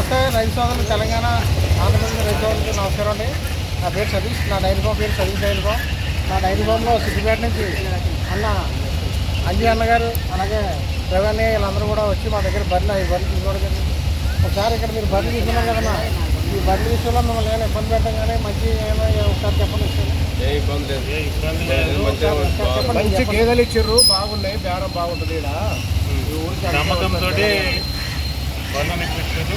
నమస్తే రైతు సోదరులు తెలంగాణ ఆంధ్రప్రదేశ్ రైతు సోదరులకు నమస్కారం అండి. నా పేరు సతీష్ నా డైరీ ఫామ్ పేరు సతీష్ డైరీ ఫామ్. నా డైరీ ఫామ్లో సిద్దిపేట నుంచి అన్న అంజీ అన్నగారు అలాగే రవణ్య వీళ్ళందరూ కూడా వచ్చి మా దగ్గర బర్రెలు ఈ బర్రెలు తీసుకోవడం జరిగింది. ఒకసారి ఇక్కడ మీరు బర్రెలు తీసుకున్నారు కదన్నా ఈ బర్రెల విషయంలో మిమ్మల్ని ఏమైనా ఇబ్బంది పెట్టడం కానీ మంచి ఏమైనా ఒకసారి చెప్పండి మంచి. గేదెలు ఇచ్చిర్రు బాగున్నాయి బేరం బాగుంటుంది ఇక్కడ నమ్మకంతో బంధం ఇప్పించారు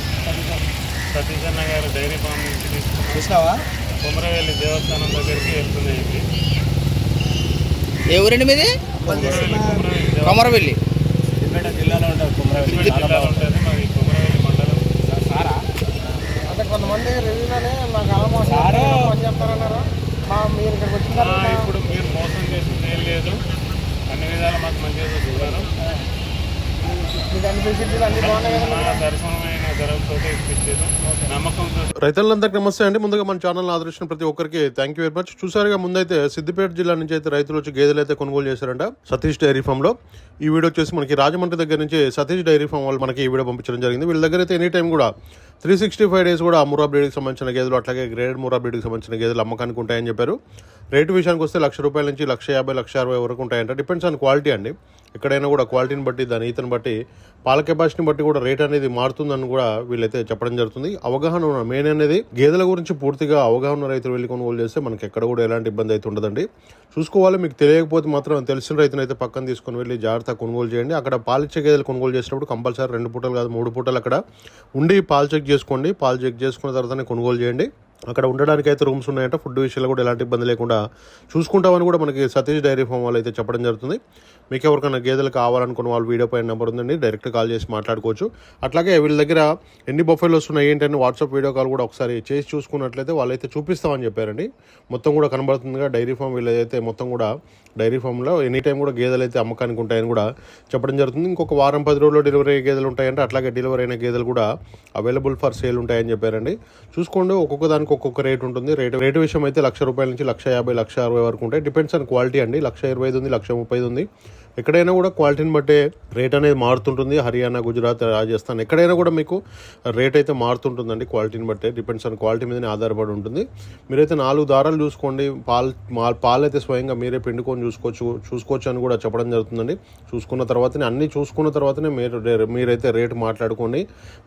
సతీష్ అన్న గారు డైరీ ఫామ్ నుంచి తీసుకున్నాం చూసినావా? కుమరవెల్లి దేవస్థానం దగ్గరికి వెళ్తున్నాయి ఏ ఊరండి మీది? కుమరవెల్లి కుమరవెల్లి. కొమరవెల్లి. సిద్దిపేట జిల్లాలో ఉంటుంది సిద్దిపేట జిల్లాలో ఉంటుంది మరి కుమరవెల్లి మండలం. సారా? అంటే కొంతమంది రివ్యూలోనే మాకు అలా. అని చెప్తారన్నారు మా మీరు ఇక్కడికి వచ్చిన ఆ, తర్వాత ఇప్పుడు మీరు మోసం చేసింది ఏం లేదు అన్ని విధాలు మాకు మంచిగా చూస్తున్నారు మీకు అన్ని ఫెసిలిటీలు అన్ని బాగున్నాయి కదా మా సరసమైన ధరలతో ఇప్పించారు నమ్మకంతో రైతులందరికీ నమస్తే అండి. ముందుగా మన ఛానల్ ఆదరించిన ప్రతి ఒక్కరికి థ్యాంక్ యూ వెరీ మచ్ చూసారుగా ముందైతే సిద్దిపేట జిల్లా నుంచి అయితే రైతులు వచ్చి గేదెలు అయితే కొనుగోలు చేశారంట సతీష్ డైరీ ఫామ్లో. ఈ వీడియో వచ్చేసి మనకి రాజమండ్రి దగ్గర నుంచి సతీష్ డైరీ ఫామ్ వాళ్ళు మనకి ఈ వీడియో పంపించడం జరిగింది. వీళ్ళ దగ్గర అయితే ఎనీ టైం కూడా త్రీ సిక్స్టీ ఫైవ్ డేస్ కూడా అమూరా బ్రీడ్కి సంబంధించిన గేదెలు అట్లాగే గ్రేడ్ మురా బ్రీడ్కి సంబంధించిన గేదెలు అమ్మకానికి ఉంటాయని చెప్పారు. రేటు విషయానికి వస్తే లక్ష రూపాయల నుంచి లక్ష యాభై లక్ష అరవై వరకు ఉంటాయంట. డిపెండ్స్ ఆన్ క్వాలిటీ అండి. ఎక్కడైనా కూడా క్వాలిటీని బట్టి దాని ఈతను బట్టి పాల కెపాసిటీని బట్టి కూడా రేట్ అనేది మారుతుందని కూడా వీళ్ళైతే చెప్పడం జరుగుతుంది. అవగాహన ఉన్న మెయిన్ అనేది గేదెల గురించి పూర్తిగా అవగాహన ఉన్న రైతులు వెళ్ళి కొనుగోలు చేస్తే మనకి ఎక్కడ కూడా ఎలాంటి ఇబ్బంది అయితే ఉండదండి. చూసుకోవాలి మీకు తెలియకపోతే మాత్రం తెలిసిన రైతునైతే అయితే పక్కన తీసుకొని వెళ్ళి జాగ్రత్తగా కొనుగోలు చేయండి. అక్కడ పాలిచ్చే గేదెలు కొనుగోలు చేసినప్పుడు కంపల్సరీ రెండు పూటలు కాదు మూడు పూటలు అక్కడ ఉండి పాలిచ్చే చెక్ చేసుకోండి. పాలు చెక్ చేసుకున్న తర్వాతనే కొనుగోలు చేయండి. అక్కడ ఉండడానికి అయితే రూమ్స్ ఉన్నాయంట. ఫుడ్ విషయంలో కూడా ఎలాంటి ఇబ్బంది లేకుండా చూసుకుంటామని కూడా మనకి సతీష్ డైరీ ఫామ్ వాళ్ళు అయితే చెప్పడం జరుగుతుంది. మీకు ఎవరికైనా గేదెలు కావాలనుకున్న వాళ్ళు వీడియో పైన నెంబర్ ఉందండి. డైరెక్ట్ కాల్ చేసి మాట్లాడుకోవచ్చు. అట్లాగే వీళ్ళ దగ్గర ఎన్ని బొఫైలు వస్తున్నాయి ఏంటని వాట్సాప్ వీడియో కాల్ కూడా ఒకసారి చేసి చూసుకున్నట్లయితే వాళ్ళైతే చూపిస్తామని చెప్పారండి. మొత్తం కూడా కనబడుతుందిగా. డైరీ ఫామ్ వీళ్ళైతే మొత్తం కూడా డైరీ ఫామ్లో ఎనీ టైం కూడా గేదెలు అయితే అమ్మకానికి ఉంటాయని కూడా చెప్పడం జరుగుతుంది. ఇంకొక వారం పది రోజుల్లో డెలివరీ అయ్యే గేదెలు ఉంటాయంటే అట్లాగే డెలివరీ అయిన గేదెలు కూడా అవైలబుల్ ఫర్ సేల్ ఉంటాయని చెప్పారండి. చూసుకోండి ఒక్కొక్క దానికి ఒక్కొక్క రేట్ ఉంటుంది. రేటు రేటు విషయం అయితే లక్ష రూపాయల నుంచి లక్ష యాభై లక్ష అరవై వరకు ఉంటాయి. డిపెండ్స్ ఆన్ క్వాలిటీ అండి. లక్ష ఇరవై ఐదు ఉంది లక్ష ముప్పై ఐదు ఉంది. ఎక్కడైనా కూడా క్వాలిటీని బట్టే రేట్ అనేది మారుతుంటుంది. హర్యానా గుజరాత్ రాజస్థాన్ ఎక్కడైనా కూడా మీకు రేట్ అయితే మారుతుంటుందండి క్వాలిటీని బట్టే. డిపెండ్స్ ఆన్ క్వాలిటీ మీదనే ఆధారపడి ఉంటుంది. మీరైతే నాలుగు దారాలు చూసుకోండి. పాలు పాలు అయితే స్వయంగా మీరే పిండుకొని చూసుకోవచ్చు చూసుకోవచ్చు అని కూడా చెప్పడం జరుగుతుందండి. చూసుకున్న తర్వాతనే అన్నీ చూసుకున్న తర్వాతనే మీరు మీరైతే రేటు మాట్లాడుకొని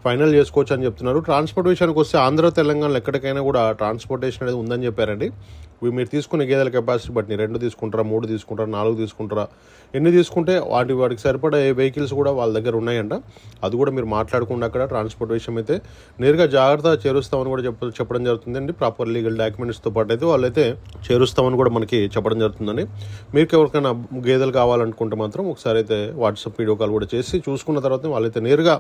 ఫైనల్ చేసుకోవచ్చు అని చెప్తున్నారు. ట్రాన్స్పోర్ట్ విషయానికి వస్తే ఆంధ్ర తెలంగాణలో ఎక్కడికైనా కూడా ట్రాన్స్పోర్టేషన్ అనేది ఉందని చెప్పారండి. మీరు తీసుకునే గేదెల కెపాసిటీ బట్టి రెండు తీసుకుంటారా మూడు తీసుకుంటారా నాలుగు తీసుకుంటారా ఎన్ని తీసుకుంటే వాటి వాటికి సరిపడే వెహికల్స్ కూడా వాళ్ళ దగ్గర ఉన్నాయంట. అది కూడా మీరు మాట్లాడకుండా అక్కడ. ట్రాన్స్పోర్ట్ విషయం అయితే నేరుగా జాగ్రత్త చేరుస్తామని కూడా చెప్ప చెప్పడం జరుగుతుందండి. ప్రాపర్ లీగల్ డాక్యుమెంట్స్తో పాటు అయితే వాళ్ళైతే చేరుస్తామని కూడా మనకి చెప్పడం జరుగుతుందండి. మీకు ఎవరికైనా గేదెలు కావాలనుకుంటే మాత్రం ఒకసారి అయితే వాట్సాప్ వీడియో కాల్ కూడా చేసి చూసుకున్న తర్వాత వాళ్ళైతే నేరుగా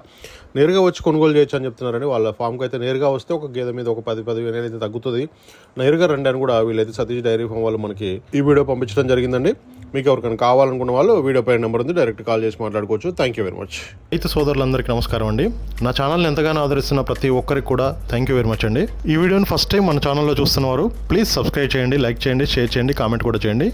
నేరుగా వచ్చి కొనుగోలు చేయొచ్చు అని చెప్తున్నారండి. వాళ్ళ ఫామ్కి అయితే నేరుగా వస్తే ఒక గేదె మీద ఒక పది పదివేలు అయితే తగ్గుతుంది. నేరుగా రండి అని కూడా వీళ్ళైతే సతీష్ డైరీ ఫామ్ వాళ్ళు మనకి ఈ వీడియో పంపించడం జరిగిందండి. మీకు ఎవరికైనా కావాలనుకున్న వాళ్ళు వీడియో పైన నెంబర్ ఉంది డైరెక్ట్ కాల్ చేసి మాట్లాడుకోవచ్చు. థ్యాంక్ యూ వెరీ మచ్ రైతు సోదరులందరికీ నమస్కారం అండి. నా ఛానల్ని ఎంతగానో ఆదరిస్తున్న ప్రతి ఒక్కరికి కూడా థ్యాంక్ యూ వెరీ మచ్ అండి. ఈ వీడియోని ఫస్ట్ టైం మన ఛానల్లో చూస్తున్నవారు ప్లీజ్ సబ్స్క్రైబ్ చేయండి లైక్ చేయండి షేర్ చేయండి కామెంట్ కూడా చేయండి.